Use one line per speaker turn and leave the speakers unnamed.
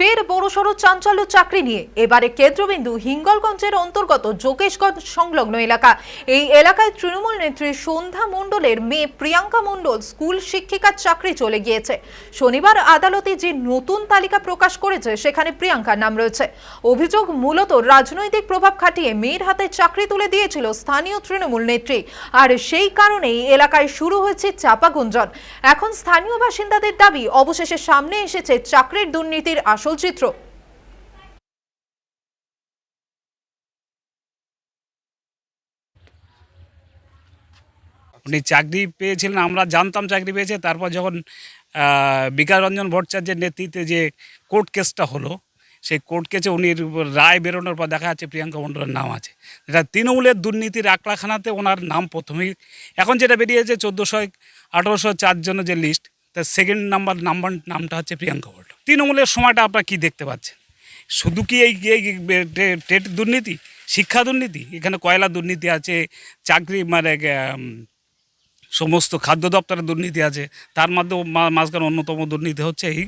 ফের বড়সড় চাঞ্চল্য চাকরি নিয়ে। এবারে কেন্দ্রবিন্দু হিঙ্গলগঞ্জের অন্তর্গত যোগেশগঞ্জ সংলগ্ন এলাকা। এই এলাকায় তৃণমূল নেত্রী সন্ধ্যা মণ্ডলের মেয়ে প্রিয়াঙ্কা মণ্ডল স্কুল শিক্ষিকার চাকরি চলে গিয়েছে। শনিবার আদালতে যে নতুন তালিকা প্রকাশ করেছে, সেখানে প্রিয়াঙ্কার নাম রয়েছে। অভিযোগ মূলত রাজনৈতিক প্রভাব খাটিয়ে মেয়ের হাতে চাকরি তুলে দিয়েছিল স্থানীয় তৃণমূল নেত্রী। আর সেই কারণেই এলাকায় শুরু হয়েছে চাপা গুঞ্জন। এখন স্থানীয় বাসিন্দাদের দাবি, অবশেষে সামনে এসেছে চাকরির দুর্নীতির আসল চিত্র
উনি চাকরি পেয়েছিলেন, আমরা জানতাম চাকরি পেয়েছে, তারপর যখন বিকাশ রঞ্জন ভট্টাচার্যের নেতৃত্বে যে কোর্ট কেসটা হলো, সেই কোর্ট কেসে উনি রায় বেরোনোর পর দেখা যাচ্ছে প্রিয়াঙ্কা মণ্ডলের নাম আছে। এটা তৃণমূলের দুর্নীতির আঁকড়াখানাতে ওনার নাম প্রথমেই, এখন যেটা বেরিয়েছে, চোদ্দোশো আঠেরোশো চারজনের যে লিস্ট তার সেকেন্ড নাম্বার নাম্বার নামটা হচ্ছে প্রিয়াঙ্কা ভট্ট। তৃণমূলের সময়টা আপনারা কী দেখতে পাচ্ছেন? শুধু কি এই টেট দুর্নীতি? শিক্ষা দুর্নীতি? এখানে কয়লা দুর্নীতি আছে, চাকরি মানে সমস্ত খাদ্য দপ্তরের দুর্নীতি আছে, তার মাধ্যমে মাঝখানে অন্যতম দুর্নীতি হচ্ছে এই